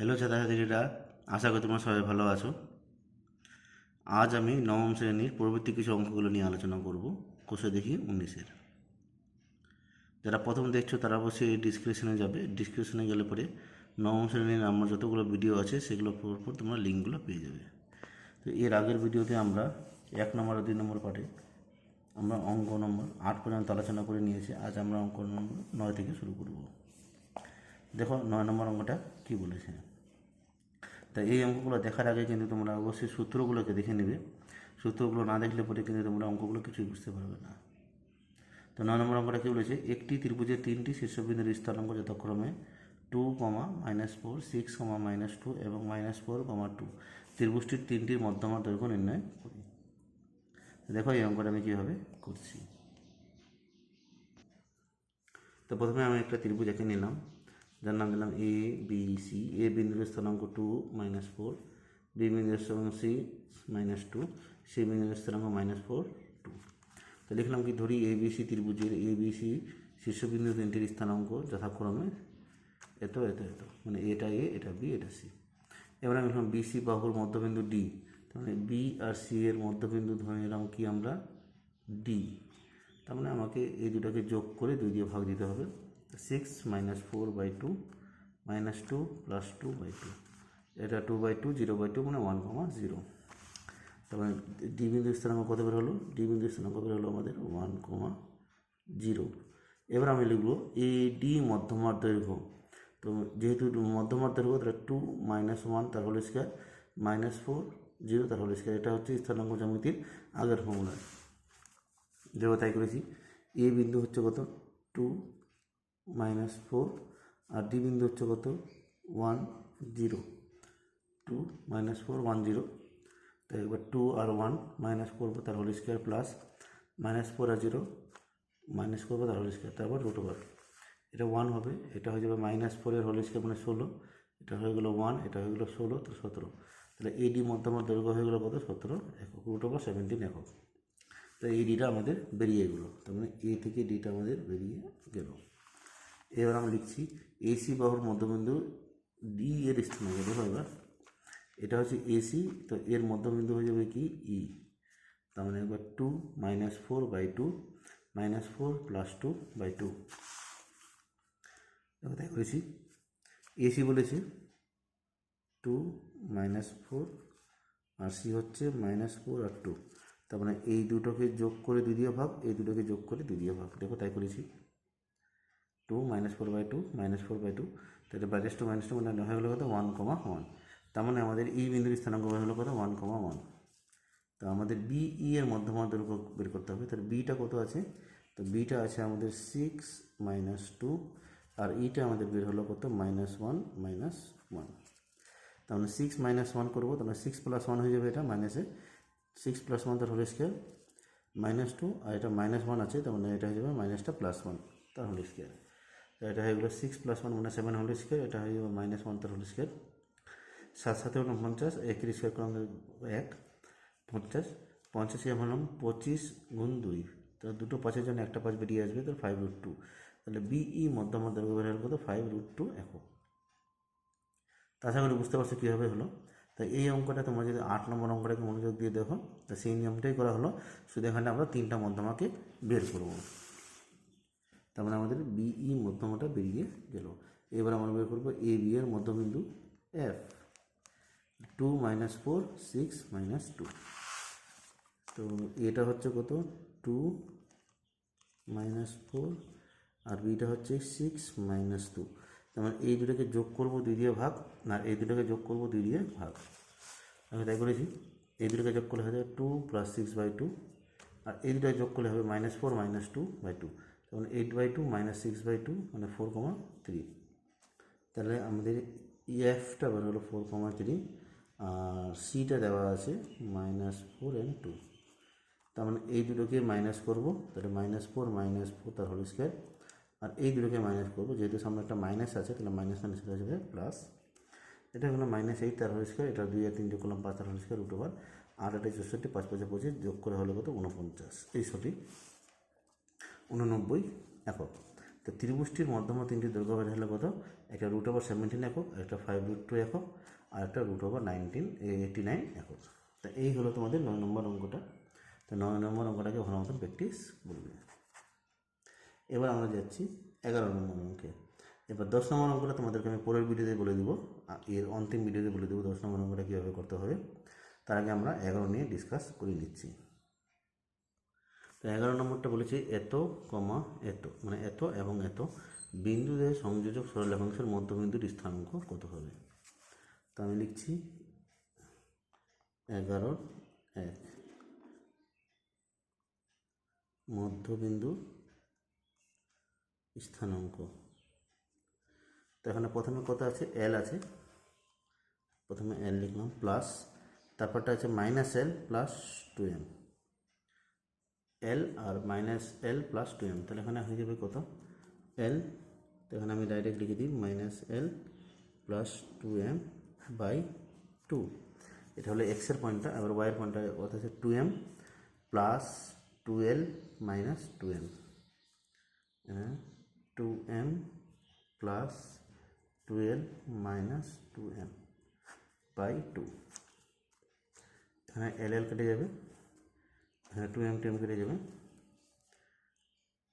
Hello ছাত্রছাত্রীরা। আশা করি তোমরা সবাই ভালো আছো। আজ আমি নবম শ্রেণির পরবর্তী কিছু অঙ্কগুলো নিয়ে আলোচনা করব। কোষে দেখি উনিশের। যারা প্রথম দেখছ, তারা অবশ্যই ডিসক্রিপশনে যাবে। ডিসক্রিপশনে গেলে পরে নবম শ্রেণির আমার যতগুলো ভিডিও আছে, সেগুলো পর তোমরা লিঙ্কগুলো পেয়ে যাবে। তো এর আগের ভিডিওতে আমরা এক নম্বর দুই নম্বর পার্টে আমরা অঙ্ক নম্বর আট পর্যন্ত আলোচনা করে নিয়েছি। আজ আমরা অঙ্ক নম্বর নয় থেকে শুরু করব। দেখো, নয় নম্বর অঙ্কটা কী বলেছে? তা এই অঙ্কগুলো দেখার আগে কিন্তু তোমরা অবশ্যই সূত্রগুলোকে দেখে নেবে। সূত্রগুলো না দেখলে পরে কিন্তু তোমরা অঙ্কগুলো কিছুই বুঝতে পারবে না। তো নয় নম্বর অঙ্কটা কী বলেছে? একটি ত্রিভুজের তিনটি শীর্ষবিন্দুর স্থানাঙ্ক যথাক্রমে two comma minus four, six comma minus two এবং মাইনাস ফোর কমা টু। ত্রিভুজটির তিনটির মধ্যমা দৈর্ঘ্য নির্ণয় করি। দেখো এই অঙ্কটা আমি কীভাবে করছি। তো প্রথমে আমি একটা ত্রিভুজ এঁকে নিলাম। যার নাম দিলাম এ বি সি এ বিন্দুর স্থানাঙ্ক টু মাইনাস ফোর বি বিন্দুর স্থানাঙ্ক সি মাইনাস টু সি বিন্দুর স্থানাঙ্ক মাইনাস ফোর টু তো লিখলাম কি ধরি এ বি সি ত্রিভুজের এ বি সি শীর্ষবিন্দু তিনটির স্থানাঙ্ক যথাক্রমে এত এত এত। মানে এটা এ এটা বি এটা সি এবার আমি লিখলাম বি সি বাহুর মধ্যবিন্দু ডি মানে বি আর সি এর মধ্যবিন্দু ধরে নিলাম কি আমরা? ডি তার মানে আমাকে এই দুটাকে যোগ করে দুই দিয়ে ভাগ দিতে হবে। Six minus four by two minus two plus two by two এটা two by two zero by two মানে ওয়ান কমা জিরো তারপরে ডি বিন্দু স্থানাঙ্ক কত বের হলো? ডি বিন্দু স্থানাঙ্ক বের হলো আমাদের ওয়ান কমা জিরো এবার আমি লিখব এ ডি মধ্যমার দৈর্ঘ্য। তো যেহেতু মধ্যমার দৈর্ঘ্য, তাহলে টু মাইনাস ওয়ান তার whole square minus four zero তার হোল স্কোয়ার এটা হচ্ছে স্থানাঙ্ক জ্যামিতির আগের ফর্মুলা যেভাবে তাই করেছি। এ বিন্দু হচ্ছে কত? টু মাইনাস ফোর আর ডি বিন্দু হচ্ছে কত? One zero two minus four one zero তো এবার টু আর ওয়ান মাইনাস করব, তার whole square plus minus four আর জিরো মাইনাস করব, তার হোল স্কোয়ার তারপর রুট ওভার এটা ওয়ান হবে, এটা হয়ে যাবে মাইনাস ফোরের হোল স্কোয়ার মানে ষোলো। এটা হয়ে গেলো ওয়ান এটা হয়ে গেলো ষোলো, তো সতেরো। তাহলে এডি মধ্যমার দৈর্ঘ্য হয়ে গেলো কত? সতেরো। একক রুট ওভার সেভেন্টিন একক তো এই ডিটা আমাদের বেরিয়ে গেলো। তার মানে এ থেকে ডিটা আমাদের বেরিয়ে গেল। এবার আমরা লিখছি এসি বাহুর মধ্যবিন্দু ডি এর স্থানাঙ্ক, দেখো এবার। এটা হচ্ছে এসি তো এর মধ্যবিন্দু হয়ে যাবে কি? ই তার মানে এবার two minus four by two minus four plus two by two তাই করেছি। এসি বলেছে টু মাইনাস ফোর আর সি হচ্ছে মাইনাস ফোর আর টু তার মানে এই দুটোকে যোগ করে দুই দিয়ে ভাগ, এই দুটোকে যোগ করে দুই দিয়ে ভাগ। দেখো, তাই করেছি। Two minus four by two minus four by two তাহলে মাইনাস টু মাইনাস টু মানে হয়ে গেলো কত? ওয়ান কমা ওয়ান তার মানে আমাদের ই বিন্দুর স্থানাঙ্ক হয়ে গেলো কত? ওয়ান কমা ওয়ান তো আমাদের বি ই এর মধ্যমা দৈর্ঘ্য বের করতে হবে। তাহলে বিটা কত আছে? তো বিটা আছে আমাদের সিক্স মাইনাস টু আর ইটা আমাদের বের হলো কত? মাইনাস ওয়ান মাইনাস ওয়ান মানে সিক্স মাইনাস ওয়ান করব তাহলে সিক্স প্লাস ওয়ান হয়ে যাবে এটা মাইনাসে সিক্স প্লাস ওয়ান তার হোল স্কোয়ার মাইনাস টু আর এটা মাইনাস ওয়ান আছে, তার মানে এটা হয়ে যাবে মাইনাসটা প্লাস ওয়ান তার হোল স্কোয়ার এটা হয়ে গেলো সিক্স প্লাস ওয়ান মানে সেভেন হোল স্কোয়ার এটা হয়ে যাবে মাইনাস ওয়ান তার হোল স্কোয়ার সাত সাথে হলাম পঞ্চাশ একের স্কোয়ার করলাম এক, পঞ্চাশ, পঞ্চাশে হলাম পঁচিশ গুণ দুই। তো দুটো পাঁচের জন্য একটা পাঁচ বেরিয়ে আসবে তো ফাইভ রুট টু তাহলে বিই মধ্যম দৈর্ঘ্য বের কত? ফাইভ রুট টু একক তা আশা বুঝতে পারছ কীভাবে হলো। তাই এই অঙ্কটা তোমরা যদি আট নম্বর অঙ্কটাকে মনোযোগ দিয়ে দেখো, তা সেই নিয়মটাই করা হলো। শুধু এখানে আমরা তিনটা মধ্যমাকে বের করব। তার মানে আমাদের বিই মধ্যমাটা বেরিয়ে গেল। এবার আমরা বের করব এ বি এর মধ্যবিন্দু F two minus four six minus two তো এটা হচ্ছে কত? টু মাইনাস ফোর আর বিটা হচ্ছে সিক্স মাইনাস টু তার মানে এই দুটাকে যোগ করব দুই দিয়ে ভাগ, না, এই দুটাকে যোগ করব দুই দিয়ে ভাগ। আমি তাই করেছি। এই দুটাকে যোগ করলে হবে two plus six by two আর এই দুটাকে যোগ করলে হবে minus four minus two by two তখন eight by two minus six by two মানে ফোর কমা থ্রি তাহলে আমাদের ইএফটা বের হলো ফোর কমা থ্রি আর সিটা দেওয়া আছে মাইনাস ফোর অ্যান্ড টু তার মানে এই দুটোকে মাইনাস করব, তাহলে মাইনাস ফোর মাইনাস ফোর তার হোল স্কোয়ার আর এই দুটোকে মাইনাস করব, যেহেতু সামনে একটা মাইনাস আছে, তাহলে মাইনাস মাইনাস হয়ে যাবে প্লাস এটা হলো মাইনাস এইট তার হোল স্কোয়ার এটা দুই আর তিন যোগ করলাম পাঁচ, তার হোল স্কোয়ার রুট ওভার আর এটা চৌষট্টি, পাঁচ, পাঁচে পঁচিশ যোগ করে হলো কত? উনপঞ্চাশ এই সঠিক। উননব্বই একক। তো ত্রিভুজটির মধ্যম তিনটি দৈর্ঘ্য বের হলো কত? একটা রুট ওভার সেভেন্টিন একক, একটা ফাইভ রুট টু একক, আর একটা root over nineteen eighty nine একক। তা এই হলো তোমাদের নয় নম্বর অঙ্কটা। তো নয় নম্বর অঙ্কটাকে ভালো মতন প্র্যাকটিস বলবে এবার আমরা যাচ্ছি এগারো নম্বর অঙ্কে। এবার দশ নম্বর অঙ্কটা তোমাদেরকে আমি পরের ভিডিওতে বলে দেবো। এর অন্তিম ভিডিওতে বলে দেবো দশ নম্বর অঙ্কটা কীভাবে করতে হবে। তার আগে আমরা এগারো নিয়ে ডিসকাস করে নিচ্ছি। তো এগারো নম্বরটা বলেছি এত, কমা, এত মানে এত এবং এত। বিন্দুদের সংযোজক সরলরেখাংশের মধ্যবিন্দুর স্থানাঙ্ক কত হবে? তো আমি লিখছি এগারো এক। মধ্যবিন্দু স্থানাঙ্ক। তো এখানে প্রথমে কত আছে? এল আছে। প্রথমে এল লিখলাম প্লাস তারপরটা আছে minus L plus two M L আর minus L plus two M তাহলে এখানে হয়ে যাবে কত? এল তো এখানে আমি ডাইরেক্ট লিখে দিই minus L plus two M by two এটা হলো এক্সের পয়েন্টটা এবার ওয়াইয়ের পয়েন্টটা কত আছে two M plus two L minus two M two M plus twelve minus two M by two এখানে এল এল কেটে যাবে। এখানে টু এম টু এম কেটে যাবে।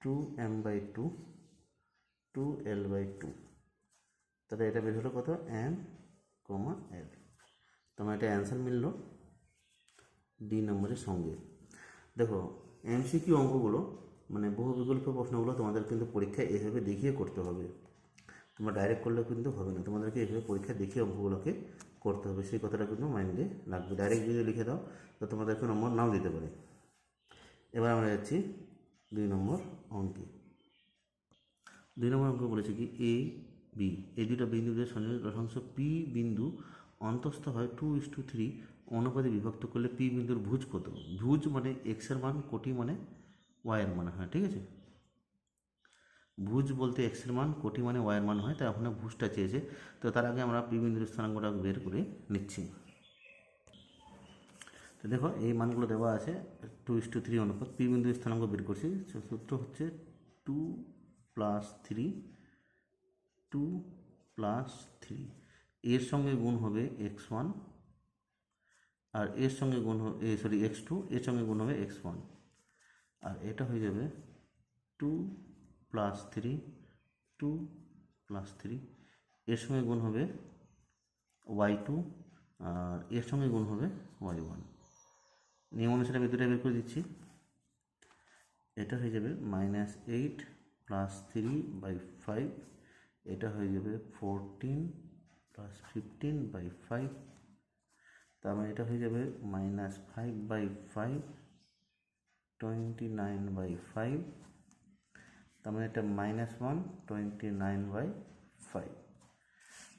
Two M by two two L by two তাহলে এটা বের হলো কত? এম কমা এল তোমার এটা অ্যান্সার মিলল ডি নম্বরের সঙ্গে। দেখো এমসিকিউ অঙ্কগুলো মানে বহু বিকল্প প্রশ্নগুলো তোমাদের কিন্তু পরীক্ষায় এভাবে দেখিয়ে করতে হবে। তোমরা ডাইরেক্ট করলে কিন্তু হবে না। তোমাদেরকে এভাবে পরীক্ষা দেখিয়ে অঙ্কগুলোকে করতে হবে। সেই কথাটা কিন্তু মাইন্ডে রাখবে ডাইরেক্ট যদি লিখে দাও, তো তোমাদেরকে নম্বর নাও দিতে পারে। এবার আমরা যাচ্ছি দুই নম্বর অঙ্কে। দুই নম্বর অঙ্ক বলেছে কি এ বি এই দুটো বিন্দুদের সংযোগ রেখাংশ পি বিন্দু অন্তস্থ হয় টু ইস টু থ্রি অনুপাতে বিভক্ত করলে পি বিন্দুর ভুজ কত? ভুজ মানে এক্সের মান, কোটি মানে ওয়াইয়ের মান হয়, ঠিক আছে? ভুজ বলতে এক্সের মান, কোটি মানে ওয়াইয়ের মান হয়, তাই ওখানে ভুজটা চেয়েছে। তো তার আগে আমরা পি বিন্দুর স্থানাঙ্কটা বের করে নিচ্ছি। তো দেখো, এই মানগুলো দেওয়া আছে টু ইস টু থ্রি অনুপাত পি বিন্দুর স্থানাঙ্ক বের করছি। সূত্র হচ্ছে two plus three two plus three এর সঙ্গে গুণ হবে এক্স ওয়ান আর এর সঙ্গে গুণ হবে সরি এক্স টু এর সঙ্গে গুণ হবে এক্স ওয়ান আর এটা হয়ে যাবে two plus three two plus three এর সঙ্গে গুণ হবে ওয়াই টু আর এর সঙ্গে গুণ হবে ওয়াই ওয়ান নিয়ম অনুসারে দুটাই বের করে দিচ্ছি। এটা হয়ে যাবে minus eight plus three by five এটা হয়ে যাবে fourteen plus fifteen by five তার মানে এটা হয়ে যাবে minus five by five twenty nine by five তার মানে এটা minus one twenty nine by five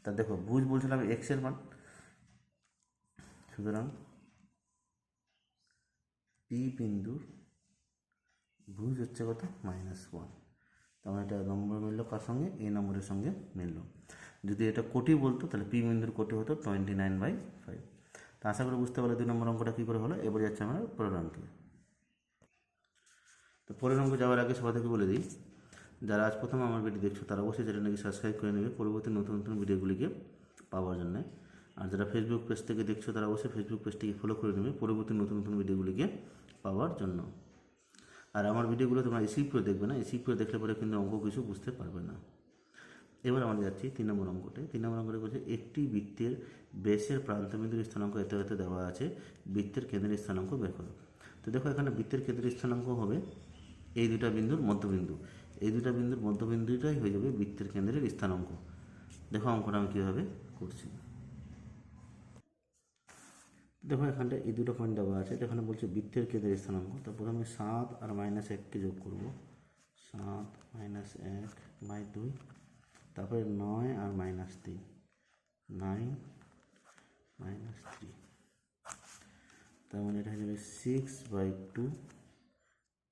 তা দেখো, বুঝ বলছিলাম এক্সের মান। সুতরাং পি বিন্দুর ভুজ হচ্ছে কত? মাইনাস ওয়ান তার মানে এটা নম্বর মিলল কার সঙ্গে? এই নম্বরের সঙ্গে মিলল। যদি এটা কোটি বলতো, তাহলে পি বিন্দুর কোটি হতো টোয়েন্টি নাইন বাই ফাইভ তা আশা করি বুঝতে পারলে দুই নম্বর অঙ্কটা কী করে হলো? এবার যাচ্ছে আমরা পরের অঙ্কে। তো পরের অঙ্ক যাওয়ার আগে সবাইকে বলে দিই, যারা আজ প্রথম আমার ভিডিও দেখছ, তারা অবশ্যই চ্যানেলটাকে সাবস্ক্রাইব করে নেবে। পরবর্তী নতুন নতুন ভিডিওগুলিকে পাওয়ার জন্য। আর যারা ফেসবুক পেজ থেকে দেখছ, তারা অবশ্যই ফেসবুক পেজটিকে ফলো করে নেবে। পরবর্তী নতুন নতুন ভিডিওগুলিকে পাওয়ার জন্য। আর আমার ভিডিওগুলো তোমরা এসি করে দেখবে না এসি করে দেখলে পরে কিন্তু অঙ্ক কিছু বুঝতে পারবে না। এবার আমরা যাচ্ছি তিন নম্বর অঙ্কটে তিন নম্বর অঙ্কটা বলছে, একটি বৃত্তের বেসের প্রান্তবিন্দুর স্থানাঙ্ক এত এত দেওয়া আছে, বৃত্তের কেন্দ্রের স্থানাঙ্ক বের করো। তো দেখো, এখানে বৃত্তের কেন্দ্রের স্থানাঙ্ক হবে এই দুটা বিন্দুর মধ্যবিন্দু। এই দুটা বিন্দুর মধ্যবিন্দুটাই হয়ে যাবে বৃত্তের কেন্দ্রের স্থানাঙ্ক। দেখো অঙ্কটা আমি কীভাবে করছি। দেখো এখানটা এই দুটো পয়েন্ট দেওয়া আছে তো এখানে বলছে বৃত্তের কেন্দ্রের স্থানাঙ্ক তো প্রথমে সাত আর মাইনাস এককে যোগ করব। সাত মাইনাস এক বাই দুই, তারপরে নয় আর মাইনাস তিন। নাইন মাইনাস থ্রি তার মানে এটা হয়ে যাবে সিক্স বাই টু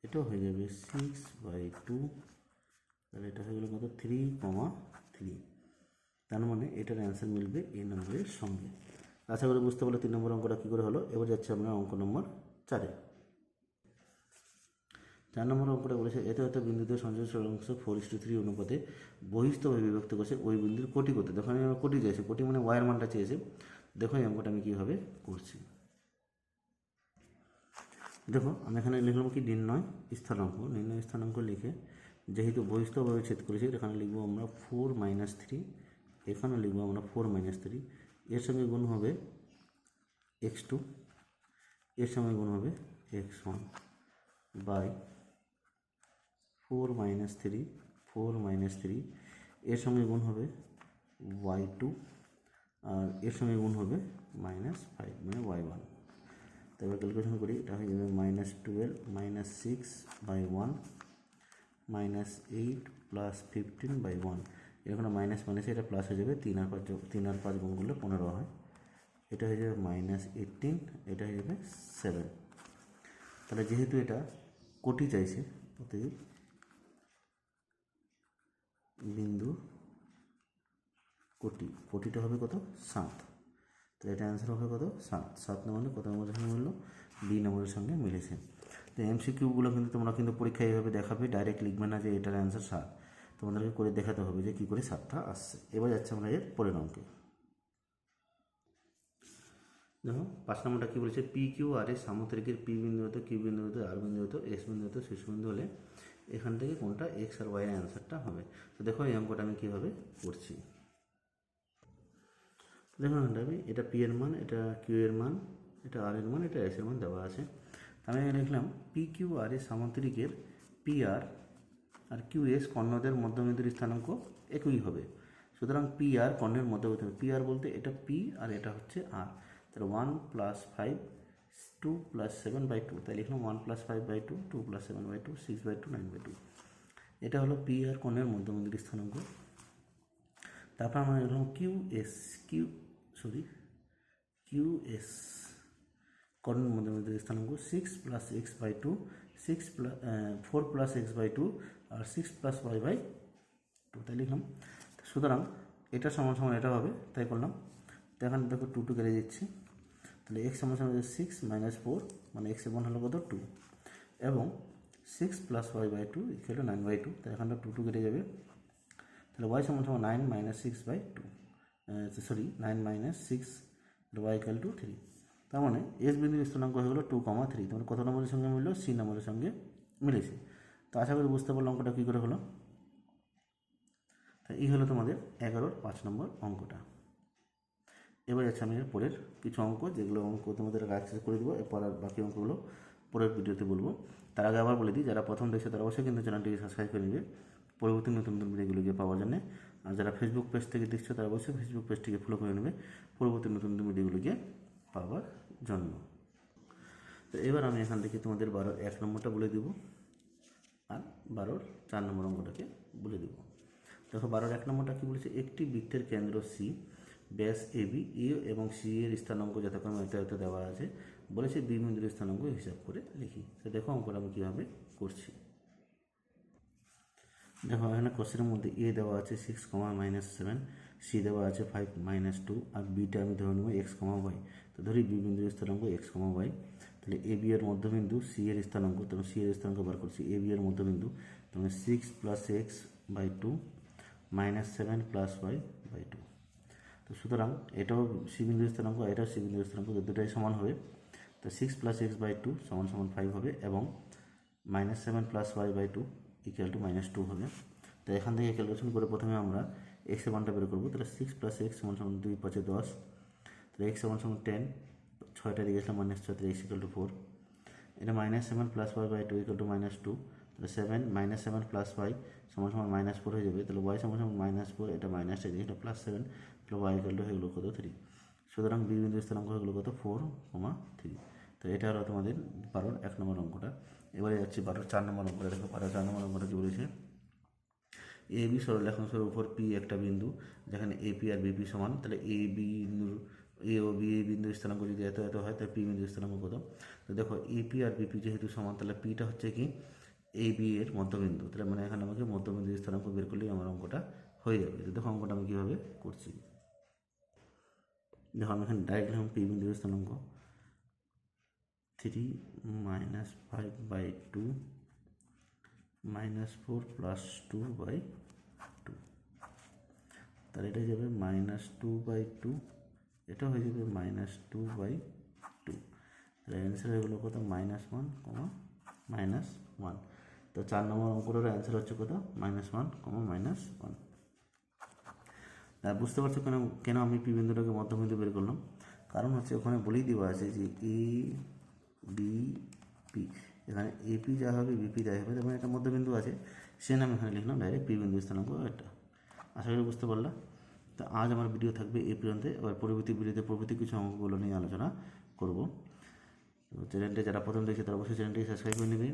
এটাও হয়ে যাবে সিক্স বাই টু তাহলে এটা হয়ে গেলো কত? থ্রি কমা থ্রি তার মানে এটার অ্যান্সার মিলবে এই নম্বরের সঙ্গে। আশা করি বুঝতে পারলে তিন নম্বর অঙ্কটা কী করে হলো? এবার যাচ্ছে আমরা অঙ্ক নম্বর চারে। চার নম্বর অঙ্কটা বলেছে, এত এত বিন্দুতে সঞ্চয় অংশ ফোর ইস টু থ্রি অনুপাতে বহিস্থভাবে বিভক্ত করছে ওই বিন্দুর কোটি করতে। দেখো, আমি আমার কোটি চাইছি, কোটি মানে ওয়ার মানটা চেয়েছে। দেখো এই অঙ্কটা আমি কীভাবে করছি। দেখো, আমি এখানে লিখলাম কি, নির্ণয় স্থানাঙ্ক। নির্ণয় স্থানাঙ্ক লিখে যেহেতু বহিস্থভাবে ছেদ করেছি, এখানে লিখব আমরা ফোর মাইনাস থ্রি এখানে লিখব আমরা ফোর মাইনাস থ্রি এর সঙ্গে গুণ হবে এক্স টু, এর সঙ্গে গুণ হবে X one by four minus three, four minus three, এর সঙ্গে গুণ হবে ওয়াই টু আর এর সঙ্গে গুণ হবে মাইনাস ফাইভ মানে ওয়াই ওয়ান। তারপর ক্যালকুলেশন করি, এটা হয়ে যাবে minus twelve, minus six by one, minus eight plus fifteen by one. এরকম মাইনাস মাইনাসে এটা প্লাস হয়ে যাবে, তিন আর পাঁচ তিন আর পাঁচ গুণ করলে পনেরো হয়। এটা হয়ে যাবে মাইনাস এইটিন এটা হয়ে যাবে সেভেন তাহলে যেহেতু এটা কোটি চাইছে অতএব বিন্দু কোটি, কোটিটা হবে কত? সাত। তো এটা অ্যান্সার হবে কত? সাত। সাত নম্বরে কত নম্বরের সঙ্গে মিললো? বি নম্বরের সঙ্গে মিলেছে। তো এমসিকিউগুলো কিন্তু তোমরা কিন্তু পরীক্ষায় এইভাবে দেখাবে ডাইরেক্ট লিখবে না যে এটার অ্যান্সার সাত। তোমাদেরকে করে দেখাতে হবে যে কী করে সাতটা আসছে। এবার যাচ্ছে আমরা এর পরের অঙ্কে দেখো, পাঁচ নম্বরটা কী বলেছে? পি কিউ আর এর সামুদ্রিকের পি বিন্দু হতো কিউ বিন্দু হতো আর বিন্দু হতো এস বিন্দু হতো শীর্ষবিন্দু হলে এখান থেকে কোনটা এক্স আর ওয়াই অ্যান্সারটা হবে। তো দেখো, এই অঙ্কটা আমি কীভাবে করছি। দেখুন এখানটা আমি, এটা পি এর মান, এটা কিউ এর মান, এটা আর এর মান, এটা এস এর মান দেওয়া আছে। আমি লিখলাম পি কিউ আর এর সামুদ্রিকের পি আর আর কিউ এস কর্ণদের মধ্যবিন্দুর স্থানাঙ্ক একই হবে। সুতরাং পি আর কর্ণের মধ্যবর্তী পি আর বলতে এটা পি আর এটা হচ্ছে আর তাহলে one plus five two plus seven by two তাই লিখলাম one plus five by two two plus seven by two six by two nine by two এটা হলো পি আর কর্ণের মধ্যবিন্দুর স্থানাঙ্ক। তারপর আমরা লিখলাম Q S Q sorry Q S কর্ণের মধ্যবিন্দুর স্থানাঙ্ক? Six plus X by two six plus four plus X by two R six plus Y by two তাই লিখলাম। সুতরাং এটা সমান সমান এটা হবে, তাই করলাম। তো এখানে দেখো টু টু কেটে দিচ্ছি। তাহলে এক্স সমান সমান সিক্স মাইনাস ফোর মানে এক্স এমন হলো কত? টু এবং six plus Y by two equal nine by two তাই এখানটা টু টু কেটে যাবে। তাহলে ওয়াই সমান সমান nine minus six by two sorry nine minus six Y equal two three তার মানে এস বিন্দুর স্থানাঙ্ক হয়ে গেলো টু কমা থ্রি তোমার কত নম্বরের সঙ্গে মিললো? সি নম্বরের সঙ্গে মিলেছে। তো আশা করি বুঝতে পারল অঙ্কটা কী করে হলো? তা এই হলো তোমাদের এগারোর পাঁচ নম্বর অঙ্কটা। এবার যাচ্ছে আমি এর পরের কিছু অঙ্ক, যেগুলো অঙ্ক তোমাদের অ্যাক্সেস করে দেবো, এরপর আর বাকি অঙ্কগুলো পরের ভিডিওতে বলব। তার আগে আবার বলে দিই, যারা প্রথম দেখছে তারা অবশ্যই কিন্তু চ্যানেলটিকে সাবস্ক্রাইব করে নেবে। পরবর্তী নতুন নতুন ভিডিওগুলোকে পাওয়ার জন্য। আর যারা ফেসবুক পেজ থেকে দেখছ তারা অবশ্যই ফেসবুক পেজটিকে ফলো করে নেবে। পরবর্তী নতুন নতুন ভিডিওগুলোকে পাওয়ার জন্য। তো এবার আমি এখান থেকে তোমাদের বারোর এক নম্বরটা বলে দেবো আর বারোর চার নম্বর অঙ্কটাকে বলে দেবো। দেখো, বারোর এক নম্বরটা কী বলেছে? একটি বৃত্তের কেন্দ্র সি ব্যাস এ বি এ এবং সি এর স্থানাঙ্ক যথাক্রমে এত দেওয়া আছে। বলেছে বি বিন্দুর স্থানাঙ্ক হিসাব করে লিখি। তো দেখো অঙ্কটা আমি কীভাবে করছি। দেখো, এখানে কোশ্চেনের মধ্যে এ দেওয়া আছে six comma minus seven C দেওয়া আছে ফাইভ মাইনাস টু আর বিটা আমি ধরে নেব এক্স কমা ওয়াই তো ধরি বি বিন্দুর স্থানাঙ্ক এক্স কমা ওয়াই তাহলে এ বি এর মধ্যবিন্দু সি এর স্থানাঙ্ক তখন সি এর স্থানাঙ্ক বার করছি। এ বি এর মধ্যবিন্দু তখন six plus X by two minus seven plus Y by two তো সুতরাং এটাও সি বিন্দুর স্থানাঙ্ক, এটাও সি বিন্দুর স্থানাঙ্ক দুটাই সমান হবে। তো six plus X by two সমান সমান ফাইভ হবে এবং minus seven plus Y by two equal two minus two হবে। তো এখান থেকে ক্যালকুলেশন করে প্রথমে আমরা এক্স মানটা বের করব, তাহলে সিক্স প্লাস এক্স সমান সমান দুই, পাঁচে দশ। তাহলে এক্স সমান সমান টেন ছয়টা দিয়ে গেছিলাম মাইনাস ছয়, তাহলে এক্স ইকুয়াল টু ফোর এটা minus seven plus Y by two equal two minus two তাহলে seven minus seven plus Y সমান সমান মাইনাস ফোর হয়ে যাবে। তাহলে ওয়াই সমান সমান মাইনাস ফোর এটা মাইনাসটা দিয়ে এটা প্লাস সেভেন তাহলে ওয়াই ইকুয়াল টু হয়ে গেলো কত থ্রি সুতরাং বি বিন্দু স্থানাঙ্ক হয়ে গেলো কত? ফোর কমা থ্রি তো এটা হলো তোমাদের বারোর এক নম্বর অঙ্কটা। এবারে যাচ্ছি বারোর চার নম্বর অঙ্কটা। দেখো বারোর চার নম্বর অঙ্কটা কী বলেছে? এ বি সরলরেখাংশের উপর পি একটা বিন্দু, যেখানে এ পি আর বিপি সমান, তাহলে এ বিন্দুর এ ও বি এই বিন্দুর স্থানাঙ্ক যদি এত এত হয়, তাহলে পি বিন্দুর স্থানাঙ্ক কত? তো দেখো এ পি আর বিপি যেহেতু সমান, তাহলে পিটা হচ্ছে কি? এ বি এর মধ্যবিন্দু। তাহলে মানে এখানে আমাকে মধ্যবিন্দুর স্থানাঙ্ক বের করলেই আমার অঙ্কটা হয়ে যাবে। তো দেখো অঙ্কটা আমি কীভাবে করছি। দেখো, আমি এখানে লিখলাম পি বিন্দুর স্থানাঙ্ক। Three minus five by two minus four plus two by two তাহলে এটা যাবে মাইনাস টু বাই টু এটা হয়ে যাবে মাইনাস টু বাই টু তাহলে অ্যান্সার হয়ে গেলো কত? Minus one comma minus one তো চার নম্বর অঙ্কটার অ্যান্সার হচ্ছে কত? Minus one comma minus one বুঝতে পারছ কেন কেন আমি পি বিন্দুটাকে মধ্যবিন্দু বের করলাম? কারণ হচ্ছে ওখানে বলেই দেওয়া আছে যে এ বি পি এখানে এপি যা হবে বিপি তাই হবে এবং একটা মধ্যবিন্দু আছে। সে নাম এখানে লিখলাম ডাইরেক্ট পি বিন্দু স্থানাঙ্ক একটা। আশা করি বুঝতে পারলাম তো আজ আমার ভিডিও থাকবে এই পর্যন্ত। এবার পরবর্তী ভিডিওতে প্রভৃতি কিছু অঙ্কগুলো নিয়ে আলোচনা করব। তো চ্যানেলটি যারা প্রথম দেখছে, তারা অবশ্যই চ্যানেলটি সাবস্ক্রাইব করে নেবে।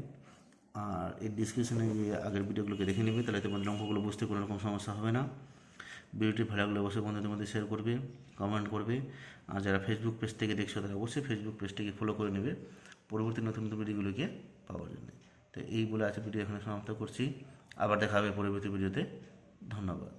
আর এই ডিসক্রিপশনে গিয়ে আগের ভিডিওগুলোকে দেখে নেবে। তাহলে তোমাদের অঙ্কগুলো বুঝতে কোনো রকম সমস্যা হবে না। ভিডিওটি ভালো লাগলে অবশ্যই বন্ধুদের মধ্যে শেয়ার করবে কমেন্ট করবে। আর যারা ফেসবুক পেজ থেকে দেখছ, তারা অবশ্যই ফেসবুক পেজটিকে ফলো করে নেবে। পরবর্তী নতুন নতুন ভিডিওগুলোকে পাওয়ার জন্য। তো এই বলে আজকে ভিডিও এখানে সমাপ্ত করছি। আবার দেখা হবে পরবর্তী ভিডিওতে। ধন্যবাদ।